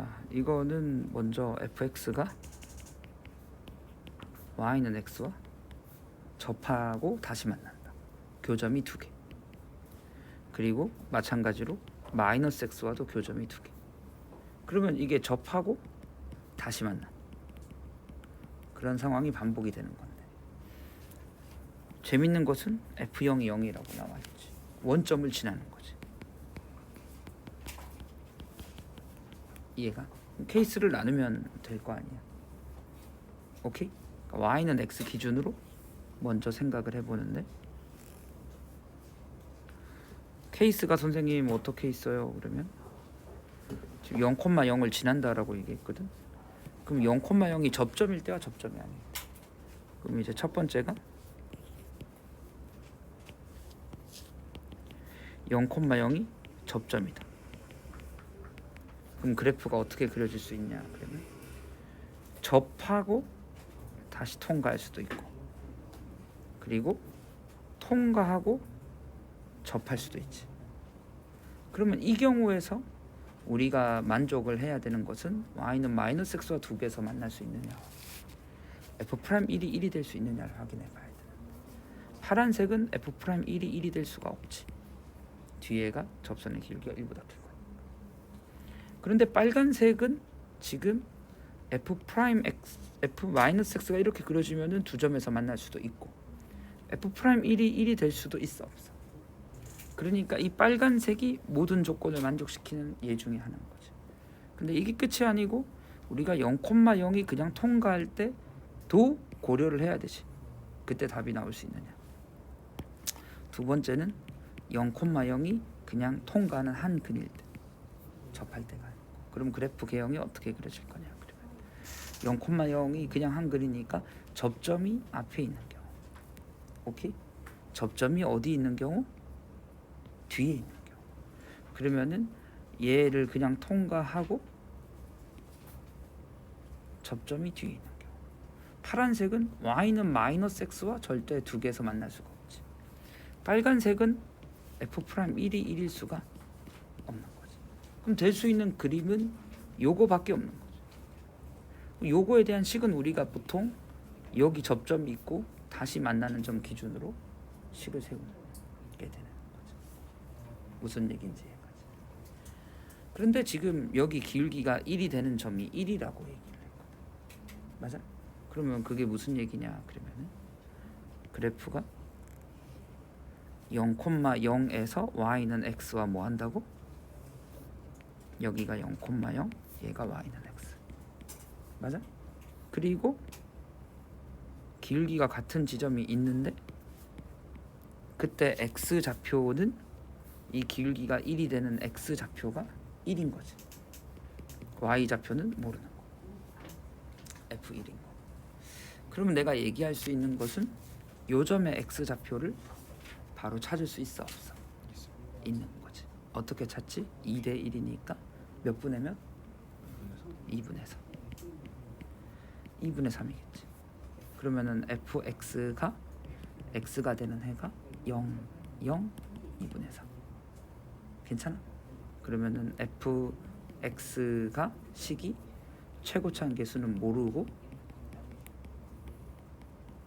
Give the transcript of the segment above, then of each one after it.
자, 이거는 먼저 fx가 y는 x와 접하고 다시 만난다. 교점이 두 개. 그리고 마찬가지로 마이너스 x와도 교점이 두 개. 그러면 이게 접하고 다시 만나. 그런 상황이 반복이 되는 건데. 재밌는 것은 f0이 0이라고 나와 있지. 원점을 지나는 거지. 이해가? 케이스를 나누면 될 거 아니야. 오케이? 그러니까 y는 x 기준으로 먼저 생각을 해보는데 케이스가 선생님 어떻게 있어요? 그러면 지금 0,0을 지난다라고 얘기했거든. 그럼 0,0이 접점일 때와 접점이 아니에요. 그럼 이제 첫 번째가 0,0이 접점이다. 그럼 그래프가 어떻게 그려질 수 있냐? 그러면 접하고 다시 통과할 수도 있고, 그리고 통과하고 접할 수도 있지. 그러면 이 경우에서 우리가 만족을 해야 되는 것은 y는 마이너스 x와 두 개에서 만날 수 있느냐, f 프라임 1이 1이 될 수 있느냐를 확인해 봐야 돼. 파란색은 f 프라임 1이 1이 될 수가 없지. 뒤에가 접선의 길이가 1보다 길고. 그런데 빨간색은 지금 f 프라임 x, f 마이너스 x가 이렇게 그려지면은 두 점에서 만날 수도 있고, f 프라임 1이 1이 될 수도 있어 없어. 그러니까 이 빨간색이 모든 조건을 만족시키는 예 중에 하나인 거지. 근데 이게 끝이 아니고 우리가 0,0이 그냥 통과할 때도 고려를 해야 되지. 그때 답이 나올 수 있느냐. 두 번째는 0,0이 그냥 통과하는 한 근일 때 접할 때가 그럼 그래프 개형이 어떻게 그려질 거냐 그러면. 0,0이 그냥 한 근이니까 접점이 앞에 있는 경우. 오케이? 접점이 어디 있는 경우? 뒤에 있는 경우. 그러면은 얘를 그냥 통과하고 접점이 뒤에 있는 경우. 파란색은 y는 마이너스 x와 절대 두 개에서 만날 수가 없지. 빨간색은 f 프라임 1이 1일 수가 그럼 될 수 있는 그림은 요거밖에 없는 거지 요거에 대한 식은 우리가 보통 여기 접점이 있고 다시 만나는 점 기준으로 식을 세우게 되는 거지 무슨 얘기인지 그런데 지금 여기 기울기가 1이 되는 점이 1이라고 얘기를 했거든 맞아? 그러면 그게 무슨 얘기냐 그러면은 그래프가 0,0에서 y는 x와 뭐 한다고? 여기가 0,0 얘가 y는 x 맞아? 그리고 길기가 같은 지점이 있는데 그때 x 좌표는 이 길기가 1이 되는 x 좌표가 1인 거지 y 좌표는 모르는 거 f1인 거 그러면 내가 얘기할 수 있는 것은 요 점의 x 좌표를 바로 찾을 수 있어 없어? 있는 거지. 어떻게 찾지? 2대 1이니까 몇 분의 몇? 2분의 3. 2분의 3이겠지. 그러면은 fx가 x가 되는 해가 0, 0, 2분의 3. 괜찮아? 그러면은 fx가 식이 최고차한 개수는 모르고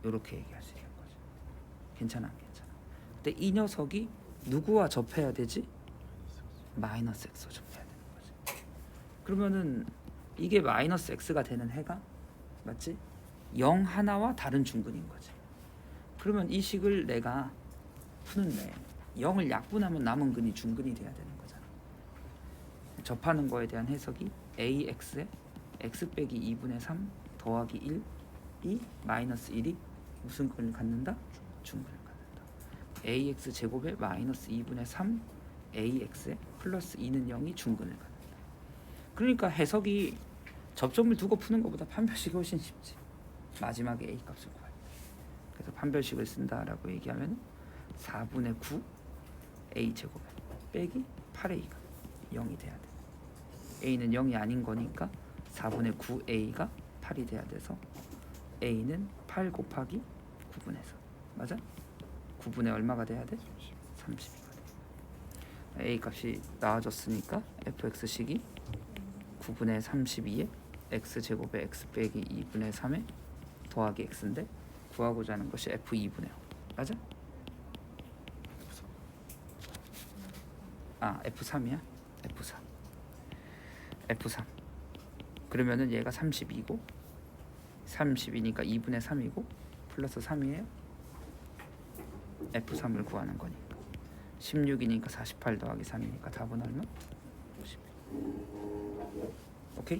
이렇게 얘기할 수 있는 거지. 괜찮아? 안 괜찮아? 근데 이 녀석이 누구와 접해야 되지? 마이너스 x와 접해야. 그러면은 이게 마이너스 x가 되는 해가 맞지? 0 하나와 다른 중근인 거지. 그러면 이 식을 내가 푸는데 0을 약분하면 남은 근이 중근이 돼야 되는 거잖아. 접하는 거에 대한 해석이 ax에 x 빼기 2분의 3 더하기 1 이 마이너스 1이 무슨 근을 갖는다? 중근을 갖는다. ax 제곱에 마이너스 2분의 3 ax에 플러스 2는 0이 중근을 갖는다. 그러니까 해석이 접점을 두고 푸는 것보다 판별식이 훨씬 쉽지. 마지막에 a 값을 구할 때. 그래서 판별식을 쓴다라고 얘기하면 4분의 9 a 제곱에 빼기 8a가 0이 돼야 돼. a는 0이 아닌 거니까 4분의 9a가 8이 돼야 돼서 a는 8 곱하기 9분의 4 맞아? 9분의 얼마가 돼야 돼? 30이가 돼. a 값이 나와졌으니까 fx식이 9분의 32에 x 제곱에 x 빼기 2분의 3에 더하기 x인데 구하고자 하는 것이 f 2분의 5 맞아? 아 f3이야? f3 f3 그러면은 얘가 32고 32니까 2분의 3이고 플러스 3이에요 f3을 구하는 거니까 16이니까 48 더하기 3이니까 답은 얼마? 50 오케이?